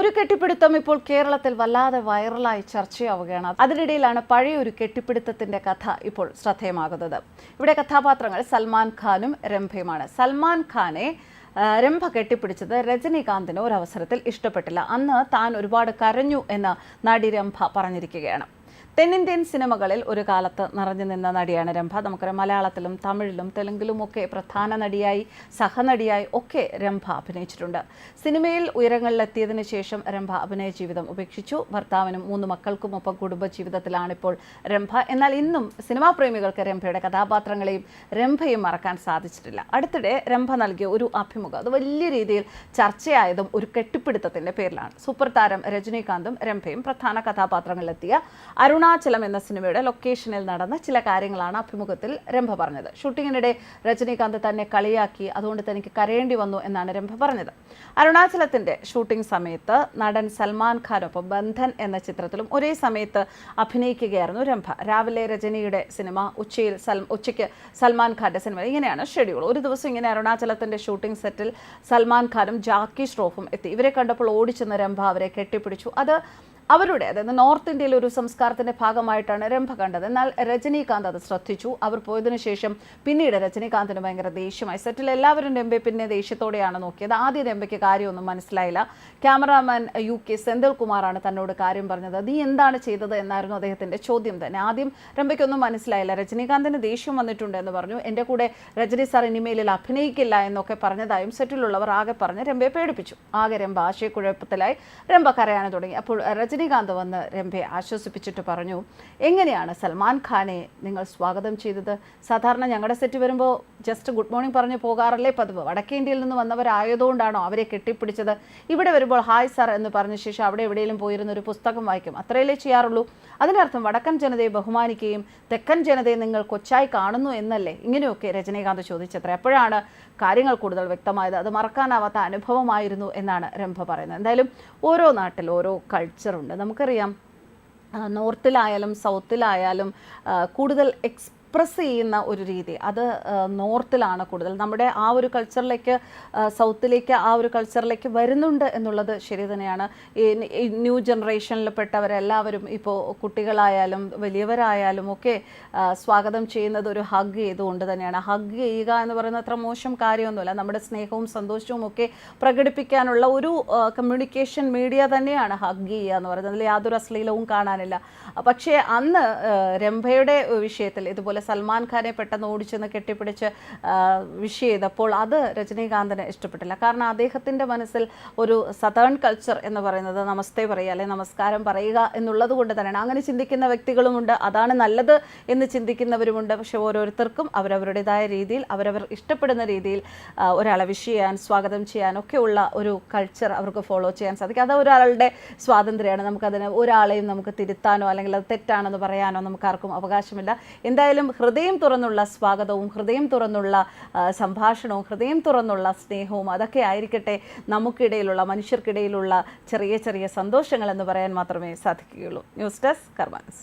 ഒരു കെട്ടിപ്പിടുത്തം ഇപ്പോൾ കേരളത്തിൽ വല്ലാതെ വൈറലായി ചർച്ചയാവുകയാണ്. അതിനിടയിലാണ് പഴയ ഒരു കെട്ടിപ്പിടുത്തത്തിന്റെ കഥ ഇപ്പോൾ ശ്രദ്ധേയമാകുന്നത്. ഇവിടെ കഥാപാത്രങ്ങൾ സൽമാൻ ഖാനും രംഭയുമാണ്. സൽമാൻ ഖാനെ രംഭ കെട്ടിപ്പിടിച്ചത് രജനീകാന്തിന് ഒരവസരത്തിൽ ഇഷ്ടപ്പെട്ടില്ല. അന്ന് താൻ ഒരുപാട് കരഞ്ഞു എന്ന് നടി രംഭ പറഞ്ഞിരിക്കുകയാണ്. തെന്നിന്ത്യൻ സിനിമകളിൽ ഒരു കാലത്ത് നിറഞ്ഞു നിന്ന നടിയാണ് രംഭ. നമുക്കറിയാം മലയാളത്തിലും തമിഴിലും തെലുങ്കിലും ഒക്കെ പ്രധാന നടിയായി സഹനടിയായി ഒക്കെ രംഭ അഭിനയിച്ചിട്ടുണ്ട്. സിനിമയിൽ ഉയരങ്ങളിലെത്തിയതിനു ശേഷം രംഭ അഭിനയ ജീവിതം ഉപേക്ഷിച്ചു. ഭർത്താവിനും മൂന്ന് മക്കൾക്കുമൊപ്പം കുടുംബ ജീവിതത്തിലാണ് ഇപ്പോൾ രംഭ. എന്നാൽ ഇന്നും സിനിമാ പ്രേമികൾക്ക് രംഭയുടെ കഥാപാത്രങ്ങളെയും രംഭയും മറക്കാൻ സാധിച്ചിട്ടില്ല. അടുത്തിടെ രംഭ നൽകിയ ഒരു അഭിമുഖം അത് വലിയ രീതിയിൽ ചർച്ചയായതും ഒരു കെട്ടിപ്പിടുത്തത്തിന്റെ പേരിലാണ്. സൂപ്പർ താരം രജനീകാന്തും രംഭയും പ്രധാന കഥാപാത്രങ്ങളിലെത്തിയ അരുണാചലം എന്ന സിനിമയുടെ ലൊക്കേഷനിൽ നടന്ന ചില കാര്യങ്ങളാണ് അഭിമുഖത്തിൽ രംഭ പറഞ്ഞത്. ഷൂട്ടിങ്ങിനിടെ രജനീകാന്ത് തന്നെ കളിയാക്കി അതുകൊണ്ട് തനിക്ക് കരയേണ്ടി വന്നു എന്നാണ് രംഭ പറഞ്ഞത്. അരുണാചലത്തിന്റെ ഷൂട്ടിംഗ് സമയത്ത് നടൻ സൽമാൻ ഖാനൊപ്പം ബന്ധൻ എന്ന ചിത്രത്തിലും ഒരേ സമയത്ത് അഭിനയിക്കുകയായിരുന്നു രംഭ. രാവിലെ രജനിയുടെ സിനിമ ഉച്ചയിൽ ഉച്ചയ്ക്ക് സൽമാൻ ഖാന്റെ സിനിമ ഇങ്ങനെയാണ് ഷെഡ്യൂൾ. ഒരു ദിവസം ഇങ്ങനെ അരുണാചലത്തിന്റെ ഷൂട്ടിംഗ് സെറ്റിൽ സൽമാൻ ഖാനും ജാക്കി ഷ്രോഫും എത്തി. ഇവരെ കണ്ടപ്പോൾ ഓടിച്ചെന്ന് രംഭ അവരെ കെട്ടിപ്പിടിച്ചു. അത് അവരുടെ അതായത് നോർത്ത് ഇന്ത്യയിലെ ഒരു സംസ്കാരത്തിന്റെ ഭാഗമായിട്ടാണ് രംഭ കണ്ടത്. എന്നാൽ രജനീകാന്ത് അത് ശ്രദ്ധിച്ചു. അവർ പോയതിനു ശേഷം പിന്നീട് രജനീകാന്തിന് ഭയങ്കര ദേഷ്യമായി. സെറ്റിൽ എല്ലാവരും രംഭയെ പിന്നെ ദേഷ്യത്തോടെയാണ് നോക്കിയത്. ആദ്യം രംഭയ്ക്ക് കാര്യമൊന്നും മനസ്സിലായില്ല. ക്യാമറാമാൻ യു കെ സെന്തിൽ കുമാറാണ് തന്നോട് കാര്യം പറഞ്ഞത്. നീ എന്താണ് ചെയ്തത്? എന്നായിരുന്നു അദ്ദേഹത്തിന്റെ ചോദ്യം തന്നെ. ആദ്യം രംഭയ്ക്കൊന്നും മനസ്സിലായില്ല. രജനീകാന്തിന് ദേഷ്യം വന്നിട്ടുണ്ട് എന്ന് പറഞ്ഞു. എന്റെ കൂടെ രജനി സാർ ഇനിമേലിൽ അഭിനയിക്കില്ല എന്നൊക്കെ പറഞ്ഞതായും സെറ്റിലുള്ളവർ ആകെ പറഞ്ഞ് രംഭയെ പേടിപ്പിച്ചു. ആകെ രംഭ ആശയക്കുഴപ്പത്തിലായി. രംഭ കരയാനും തുടങ്ങി. അപ്പോൾ രജനീകാന്ത് വന്ന് രംഭയെ ആശ്വസിപ്പിച്ചിട്ട് പറഞ്ഞു എങ്ങനെയാണ് സൽമാൻ ഖാനെ നിങ്ങൾ സ്വാഗതം ചെയ്തത്? സാധാരണ ഞങ്ങളുടെ സെറ്റ് വരുമ്പോൾ ജസ്റ്റ് ഗുഡ് മോർണിംഗ് പറഞ്ഞ് പോകാറല്ലേ പതിവ്. വടക്കേ ഇന്ത്യയിൽ നിന്ന് വന്നവരായതുകൊണ്ടാണോ അവരെ കെട്ടിപ്പിടിച്ചത്? ഇവിടെ വരുമ്പോൾ ഹായ് സാർ എന്ന് പറഞ്ഞ ശേഷം അവിടെ എവിടെയെങ്കിലും പോയിരുന്ന ഒരു പുസ്തകം വായിക്കും. അത്രയല്ലേ ചെയ്യാറുള്ളൂ. അതിനർത്ഥം വടക്കൻ ജനതയെ ബഹുമാനിക്കുകയും തെക്കൻ ജനതയെ നിങ്ങൾ കൊച്ചായി കാണുന്നു എന്നല്ലേ? ഇങ്ങനെയൊക്കെ രജനീകാന്ത് ചോദിച്ചത്ര. അപ്പോഴാണ് കാര്യങ്ങൾ കൂടുതൽ വ്യക്തമായത്. അത് മറക്കാനാവാത്ത അനുഭവമായിരുന്നു എന്നാണ് രംഭ പറയുന്നത്. എന്തായാലും ഓരോ നാട്ടിൽ ഓരോ കൾച്ചറുണ്ട് നമുക്കറിയാം നോർത്തിലായാലും സൗത്തിലായാലും കൂടുതൽ കൂടുതൽ എക്സ്പ്രസ് ചെയ്യുന്ന ഒരു രീതി. അത് നോർത്തിലാണ് കൂടുതൽ. നമ്മുടെ ആ ഒരു കൾച്ചറിലേക്ക് സൗത്തിലേക്ക് ആ ഒരു കൾച്ചറിലേക്ക് വരുന്നുണ്ട് എന്നുള്ളത് ശരി തന്നെയാണ്. ഈ ന്യൂ ജനറേഷനിൽ പെട്ടവരെല്ലാവരും ഇപ്പോൾ കുട്ടികളായാലും വലിയവരായാലും ഒക്കെ സ്വാഗതം ചെയ്യുന്നത് ഒരു ഹഗ് ചെയ്തുകൊണ്ട് തന്നെയാണ്. ഹഗ് ചെയ്യുക എന്ന് പറയുന്നത് അത്ര മോശം കാര്യമൊന്നുമല്ല. നമ്മുടെ സ്നേഹവും സന്തോഷവും ഒക്കെ പ്രകടിപ്പിക്കാനുള്ള ഒരു കമ്മ്യൂണിക്കേഷൻ മീഡിയ തന്നെയാണ് ഹഗ് ചെയ്യുക എന്ന് പറയുന്നത്. അതിൽ യാതൊരു അശ്ലീലവും കാണാനില്ല. പക്ഷേ അന്ന് രംഭയുടെ വിഷയത്തിൽ ഇതുപോലെ സൽമാൻ ഖാനെ പെട്ടെന്ന് ഓടിച്ചെന്ന് കെട്ടിപ്പിടിച്ച് വിഷ് ചെയ്തപ്പോൾ അത് രജനീകാന്തിന് ഇഷ്ടപ്പെട്ടില്ല. കാരണം അദ്ദേഹത്തിന്റെ മനസ്സിൽ ഒരു സതേൺ കൾച്ചർ എന്ന് പറയുന്നത് നമസ്തേ പറയുക അല്ലെങ്കിൽ നമസ്കാരം പറയുക എന്നുള്ളത് കൊണ്ട് തന്നെയാണ്. അങ്ങനെ ചിന്തിക്കുന്ന വ്യക്തികളുമുണ്ട് അതാണ് നല്ലത് എന്ന് ചിന്തിക്കുന്നവരുമുണ്ട്. പക്ഷെ ഓരോരുത്തർക്കും അവരവരുടേതായ രീതിയിൽ അവരവർ ഇഷ്ടപ്പെടുന്ന രീതിയിൽ ഒരാളെ വിഷ് ചെയ്യാൻ സ്വാഗതം ചെയ്യാൻ ഒക്കെ ഉള്ള ഒരു കൾച്ചർ അവർക്ക് ഫോളോ ചെയ്യാൻ സാധിക്കും. അത് ഒരാളുടെ സ്വാതന്ത്ര്യമാണ്. നമുക്കതിന് ഒരാളെയും നമുക്ക് തിരുത്താനോ അല്ലെങ്കിൽ അത് തെറ്റാണെന്ന് പറയാനോ നമുക്കാർക്കും അവകാശമില്ല. എന്തായാലും ഹൃദയം തുറന്നുള്ള സ്വാഗതവും ഹൃദയം തുറന്നുള്ള സംഭാഷണവും ഹൃദയം തുറന്നുള്ള സ്നേഹവും അതൊക്കെ ആയിരിക്കട്ടെ നമുക്കിടയിലുള്ള മനുഷ്യർക്കിടയിലുള്ള ചെറിയ ചെറിയ സന്തോഷങ്ങൾ എന്ന് പറയാൻ മാത്രമേ സാധിക്കുകയുള്ളൂ. News desk കർമാൻസ്